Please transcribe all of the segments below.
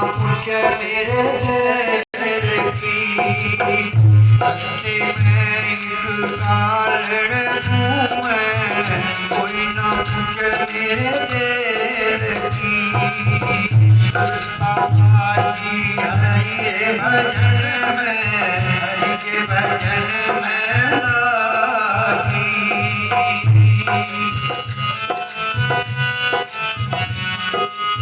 पूछे मेरे की हस्ती में एक हूँ मैं कोई ना पूछे मेरे की जी हरि भजन में हरि के भजन में लागी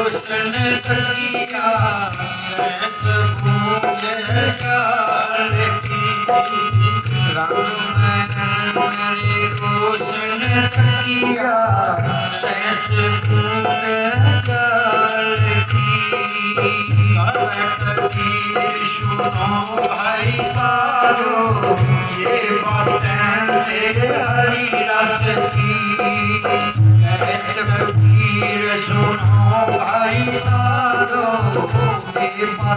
में रोशन किया सहस भूज जाल की रंग महल में रोशन किया सहस भूज जाल की कबीर सुनो भाई सारो ये बातें तेरे रस की कहत कबीर सुनो ये